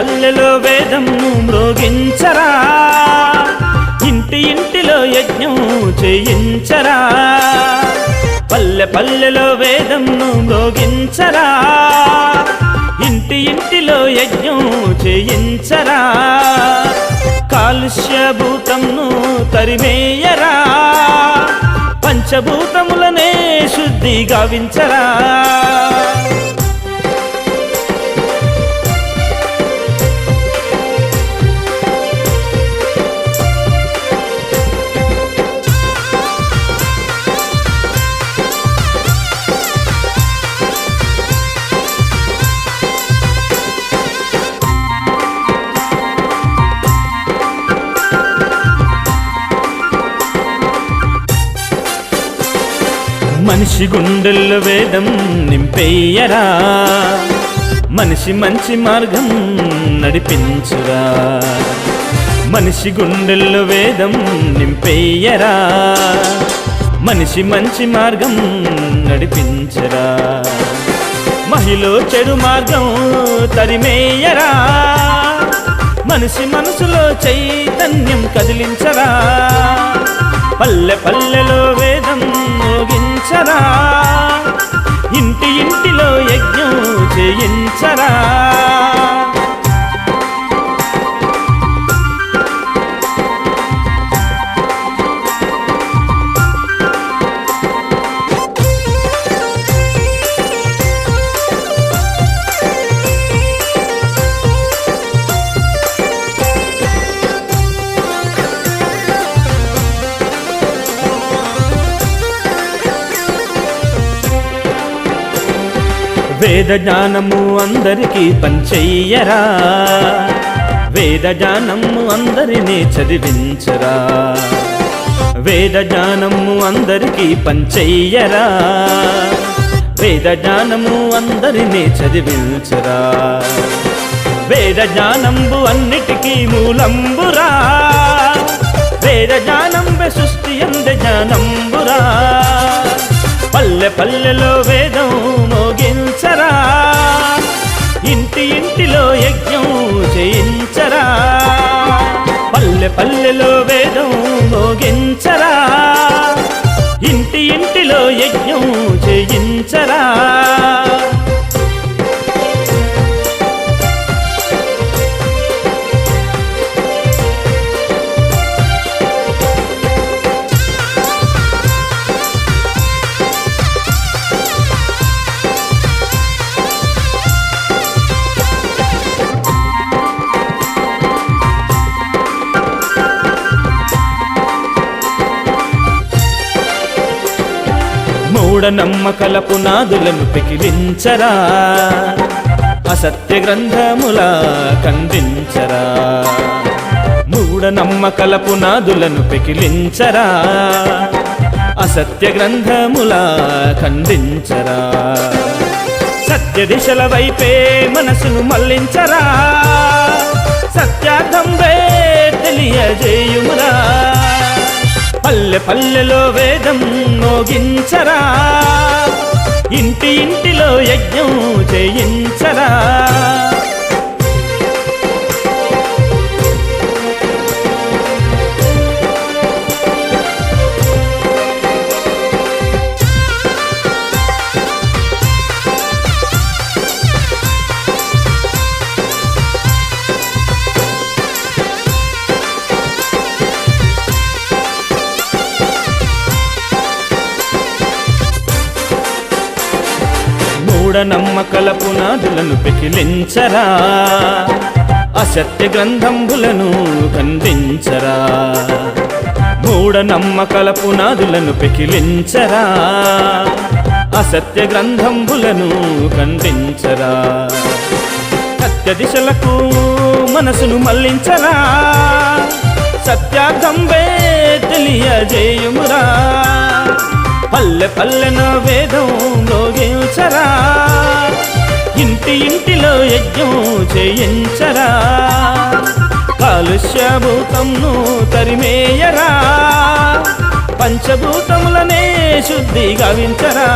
పల్లెలో వేదం మ్రోగించరా? ఇంటి ఇంటిలో యజ్ఞం చేయించరా? పల్లె పల్లెలో వేదం మ్రోగించరా? ఇంటి ఇంటిలో యజ్ఞం చేయించరా? కాలుష్యభూతంను తరిమేయరా? పంచభూతములనే శుద్ధి గావించరా? మనిషి గుండెల్లో వేదం నింపేయరా మనిషి మంచి మార్గం నడిపించురా. మనిషి గుండెల్లో వేదం నింపేయరా మనిషి మంచి మార్గం నడిపించరా. మహిళ చెడు మార్గం తరిమేయరా. మనిషి మనసులో చైతన్యం కదిలించరా. పల్లె పల్లెలో వేదం చేయించరా? ఇంటి ఇంటిలో యజ్ఞం చేయించరా? వేద జ్ఞానము అందరికీ పంచెయ్యరా వేద జ్ఞానము అందరినీ చదివించరా. వేద జ్ఞానము అందరికీ పంచెయ్యరా వేద జ్ఞానము అందరినీ చదివించరా. వేద జ్ఞానంబు అన్నిటికీ మూలంబురా. వేద జ్ఞానంబె సృష్టి అంద జ్ఞానం పల్లె పల్లెలో వేదం మోగించరా? ఇంటి ఇంటిలో యజ్ఞం చేయించరా? పల్లె పల్లెలో వేదం మోగించరా? ఇంటి ఇంటిలో యజ్ఞం చేయించరా? మూఢనమ్మకలపు నాదులను పెకిలించరా? అసత్య గ్రంథముల ఖండించరా? మూఢనమ్మకలపు నాదులను పెకిలించరా? అసత్య గ్రంథముల ఖండించరా? సత్య దిశల వైపే మనసును మళ్ళించరా సత్యార్థంబే తెలియజేయుమురా? పల్లెలో వేదం మోగించరా? ఇంటి ఇంటిలో యజ్ఞం చేయించరా? మూఢనమ్మకల పునాదులను పెకిలించరా? అసత్య గ్రంథంబులను ఖండించరా? మూఢనమ్మకల పునాదులను పెకిలించరా? అసత్య గ్రంథంబులను ఖండించరా? సత్య దిశలకు మనసును మళ్ళించరా సత్యార్థంబే తెలియజేయుమురా? పల్లె పల్లెన వేదం మోగించరా ఇంటి ఇంటిలో యజ్ఞం చేయించరా. కాలుష్యభూతంను తరిమేయరా. పంచభూతములనే శుద్ధి గావించరా.